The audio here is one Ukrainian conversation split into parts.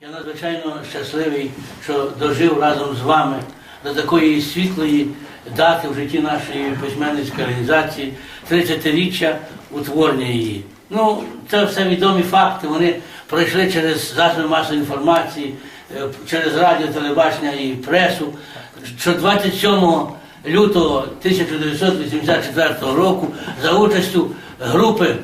Я надзвичайно щасливий, що дожив разом з вами до такої світлої дати в житті нашої письменницької організації, 30-річчя утворення її. Ну, це все відомі факти. Вони пройшли через засоби масової інформації, е, через радіо, телебачення і пресу. Що 27 лютого 1984 року за участю групи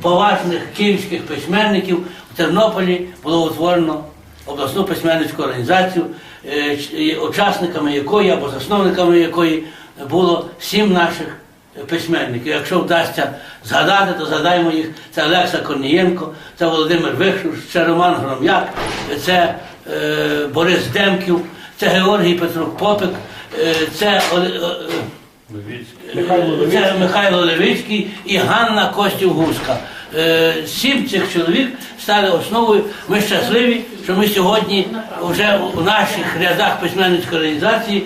поважних київських письменників в Тернополі було утворено обласну письменницьку організацію, е, учасниками якої або засновниками якої було сім наших письменників. Якщо вдасться згадати, то згадаємо їх. Це Олекса Корнієнко, це Володимир Вихруш, це Роман Гром'як, це е, Борис Демків, це Георгій Петрук Попик, е, це е, це Михайло Левицький і Ганна Костів Гуска. Е, Сім цих чоловік стали основою. Ми щасливі, що ми сьогодні вже у наших рядах письменницької організації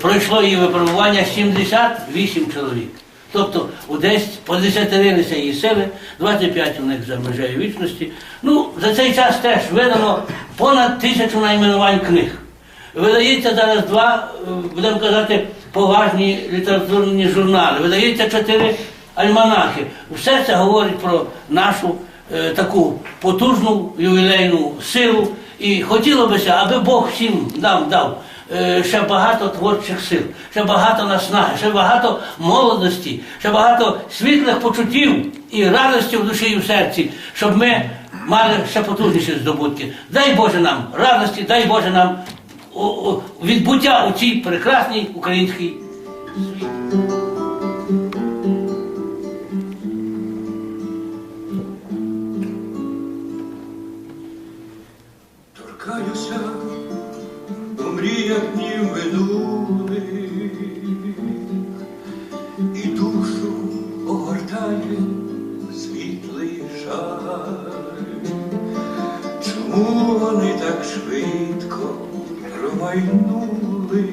пройшло її випробування 78 чоловік. Тобто у десь подесятирилися її сили, 25 у них за межею вічності. Ну, за цей час теж видано понад тисячу найменувань книг. Видається зараз два, е, будемо казати, поважні літературні журнали. Видається чотири альманахи. Все це говорить про нашу е, таку потужну ювілейну силу. І хотілося б, аби Бог всім нам дав е, ще багато творчих сил, ще багато наснаги, ще багато молодості, ще багато світлих почуттів і радості в душі і в серці, щоб ми мали ще потужніші здобутки. Дай Боже нам радості, дай Боже нам відбуття у цій прекрасній українській Торкаюся у мріях днів минулих, і душу огортає світлий жаль. Чому вони так швидко промайнули?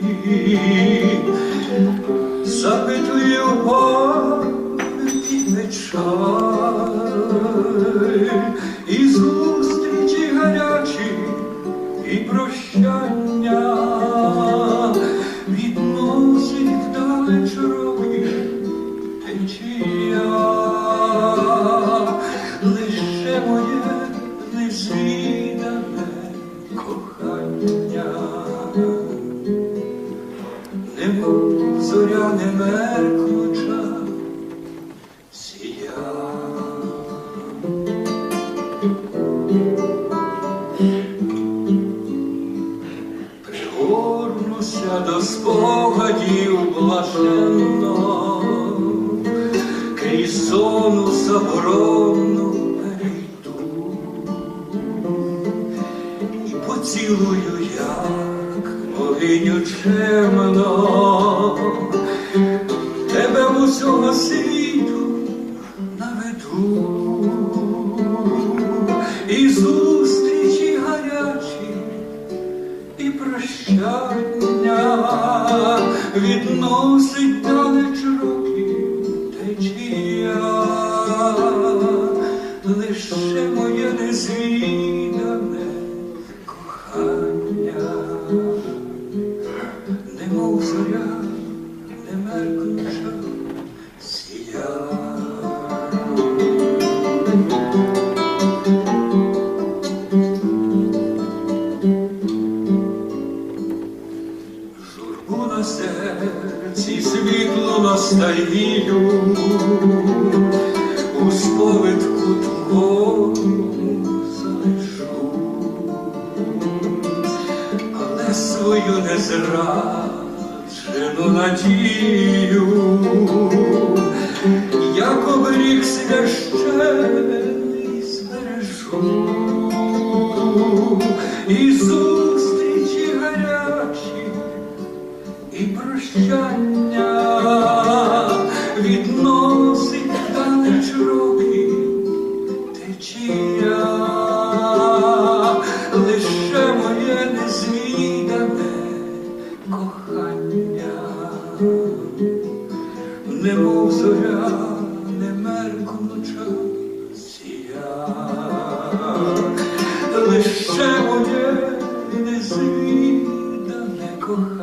Запитує у пам'яті печаль, відносить вдалеч роки течія, лише моє незвідане кохання. Немов зоря не меркнуча зону заборонну перейду. І поцілую, як богиню чемно, тебе в усього світу наведу, і зустрічі гарячі, і прощання відносить далеч років течія, лише моє незвідане кохання, немов зоря, не меркнуча сія. Журбу на серці світлу ностальгію, у сповідку свою незраджену надію, як оберіг священий збережу, і немов зоря, не мерку ноча лише моє незвідане кохання.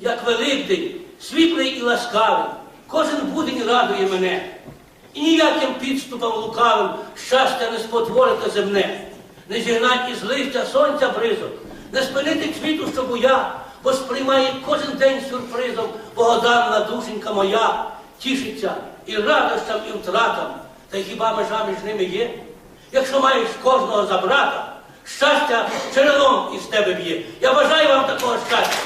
Як Великдень, світлий і ласкавий. Кожен будень радує мене. І ніяким підступом лукавим щастя не спотворити земне, не зігнать із листя сонця бризок, не спинити квіту, що буя, бо сприймає кожен день сюрпризом, богоданна душенька моя, тішиться і радощам, і втратам, та хіба межа між ними є? Якщо маєш кожного за брата, щастя черелом із тебе б'є. Я бажаю вам такого щастя.